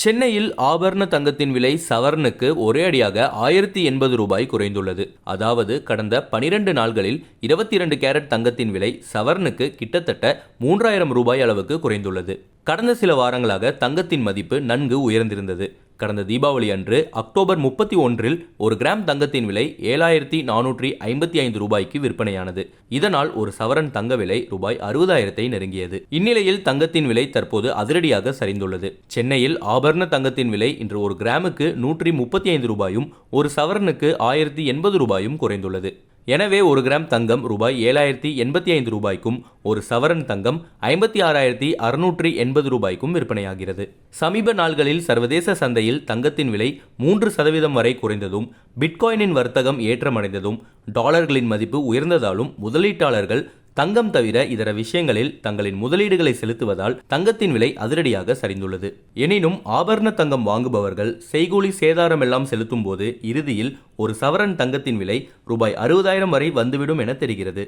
சென்னையில் ஆபரண தங்கத்தின் விலை சவரனுக்கு ஒரே அடியாக ஆயிரத்தி எண்பது ரூபாய் குறைந்துள்ளது. அதாவது கடந்த பனிரெண்டு நாள்களில் இருபத்தி இரண்டு கேரட் தங்கத்தின் விலை சவரனுக்கு கிட்டத்தட்ட மூன்றாயிரம் ரூபாய் அளவுக்கு குறைந்துள்ளது. கடந்த சில வாரங்களாக தங்கத்தின் மதிப்பு நன்கு உயர்ந்திருந்தது. கடந்த தீபாவளி அன்று அக்டோபர் முப்பத்தி ஒன்றில் ஒரு கிராம் தங்கத்தின் விலை ஏழாயிரத்தி நானூற்றி ஐம்பத்தி ஐந்து ரூபாய்க்கு விற்பனையானது. இதனால் ஒரு சவரன் தங்க விலை ரூபாய் அறுபதாயிரத்தை நெருங்கியது. இந்நிலையில் தங்கத்தின் விலை தற்போது அதிரடியாக சரிந்துள்ளது. சென்னையில் ஆபரண தங்கத்தின் விலை இன்று ஒரு கிராமுக்கு நூற்றி முப்பத்தி ஐந்து ரூபாயும் ஒரு சவரனுக்கு ஆயிரத்தி எண்பது ரூபாயும் குறைந்துள்ளது. எனவே ஒரு கிராம் தங்கம் ரூபாய் ஏழாயிரத்தி எண்பத்தி ஐந்து ரூபாய்க்கும் ஒரு சவரன் தங்கம் ஐம்பத்தி ஆறாயிரத்தி அறுநூற்றி எண்பது ரூபாய்க்கும் விற்பனையாகிறது. சமீப நாள்களில் சர்வதேச சந்தையில் தங்கத்தின் விலை மூன்று சதவீதம் வரை குறைந்ததும் பிட்காயினின் வர்த்தகம் ஏற்றமடைந்ததும் டாலர்களின் மதிப்பு உயர்ந்ததாலும் முதலீட்டாளர்கள் தங்கம் தவிர இதர விஷயங்களில் தங்களின் முதலீடுகளை செலுத்துவதால் தங்கத்தின் விலை அதிரடியாக சரிந்துள்ளது. எனினும் ஆபரண தங்கம் வாங்குபவர்கள் செய்கூலி சேதாரம் எல்லாம் செலுத்தும் போது இறுதியில் ஒரு சவரன் தங்கத்தின் விலை ரூபாய் அறுபதாயிரம் வரை வந்துவிடும் என தெரிகிறது.